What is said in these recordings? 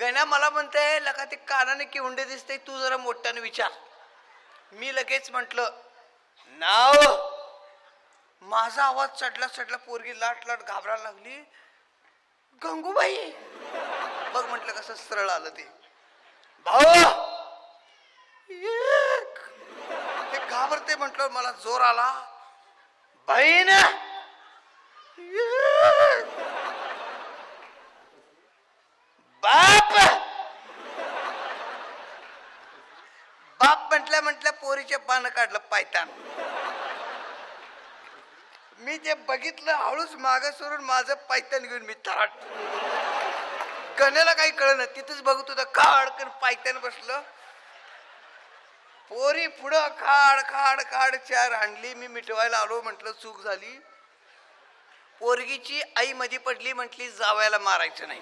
गण्या मला म्हणते लका ते कानाने किवंडे दिसते तू जरा मोठ्याने विचार. मी लगेच म्हटलं नाव. माझा आवाज चढला चढला पोरगी लाट लाट घाबरायला लागली. गंगूबाई. बघ म्हटलं कसं सरळ आलं ते. भाऊ. एक. ते घाबरते म्हटलं मला जोर आला. बहीण एक. बाप बाप म्हटल्या म्हटल्या पोरीचे पानं काढलं पायतान. मी ते बघितलं हळूच माग सोडून माझं पायतान घेऊन मी थाट कण्याला काही कळलं तिथंच बघत खाड काढ पायतान बसलं. पोरी पुढं खाड खाड खाड चार हांडली मी मिटवायला आलो म्हटलं चूक झाली. पोरगीची आई मधी पडली म्हटली जावयाला मारायचं नाही.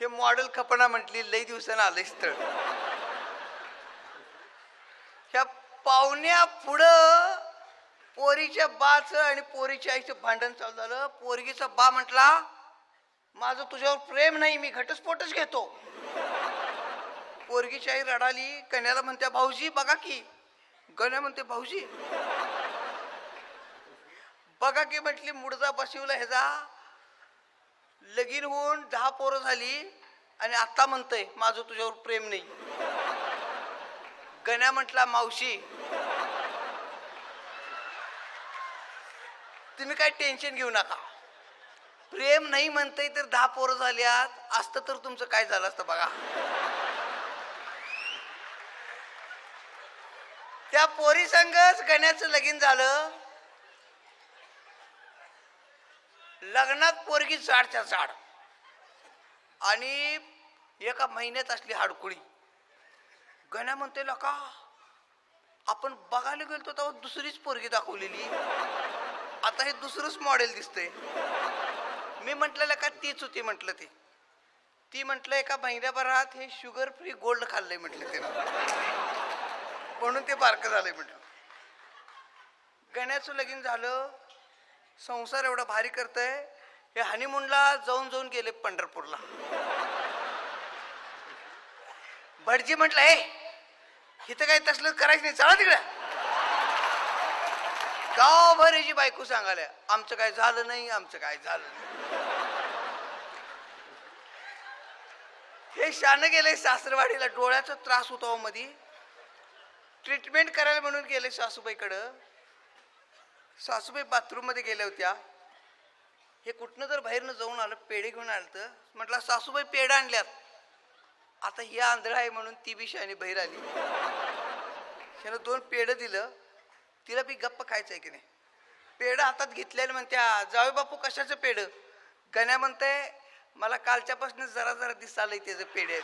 हे मॉडेल खपना म्हटली लई दिवसानं आलंय स्थळ. पाहुण्या पुढं पोरीच्या बाच आणि पोरीच्या आईचं भांडण चालू झालं. पोरगीचा बा म्हटला माझं तुझ्यावर प्रेम नाही मी घटस्फोटच घेतो. पोरगीची आई रडाली कन्याला म्हणत्या भाऊजी बघा की. गण्या म्हणते भाऊजी. बघा की म्हटली मुडदा बसवला ह्याचा. लगीन होऊन दहा पोरं झाली आणि आत्ता म्हणतंय माझं तुझ्यावर प्रेम नाही. गण्या म्हटला मावशी. तुम्ही काय टेन्शन घेऊ नका. प्रेम नाही म्हणतंय तर दहा पोरं झाल्यात. असतं तर तुमचं काय झालं असतं बघा. त्या पोरी संघच गण्याचं लगीन झालं. लग्नात पोरगी जाडच्या जाड. आणि एका महिन्यात असली हाडकुळी. गण्या म्हणते का आपण बघायला गेलो तेव्हा दुसरीच पोरगी दाखवलेली. आता हे दुसरंच मॉडेल दिसतंय. मी म्हटलेलं का तीच होती म्हटलं ती. ती म्हटलं एका महिन्याभरात हे शुगर फ्री गोल्ड खाल्लंय म्हटलं ते म्हणून ते बारकं झालंय म्हटलं. गण्याचं लगीन झालं. संसार एवढा भारी करतंय. हे हनीमूनला जाऊन जाऊन गेले पंढरपूरला. भटजी म्हटलं हे इथं काही तसलं करायचं नाही. चला तिकडे. गावभरीची बायको सांगायला आमचं काय झालं नाही आमचं काय झालं नाही. हे शान गेले सासरवाडीला. डोळ्याचा त्रास होता हो मधी. ट्रीटमेंट करायला म्हणून गेले सासूबाईकडं. सासूबाई बाथरूममध्ये गेल्या होत्या. हे कुठनं जर बाहेरनं जाऊन आलं पेढे घेऊन आलं तर म्हटलं सासूबाई पेढा आणल्यात. आता ही आंधळ आहे म्हणून ती बी शाणी बहिर आली. त्यानं दोन पेढं दिलं तिला बी गप्प खायचं आहे की नाही. पेढं हातात घेतलेलं म्हणत्या जावे बापू कशाचं पेढं? गण्या म्हणते मला कालच्यापासून जरा जरा दिसालंय त्याचं पेढे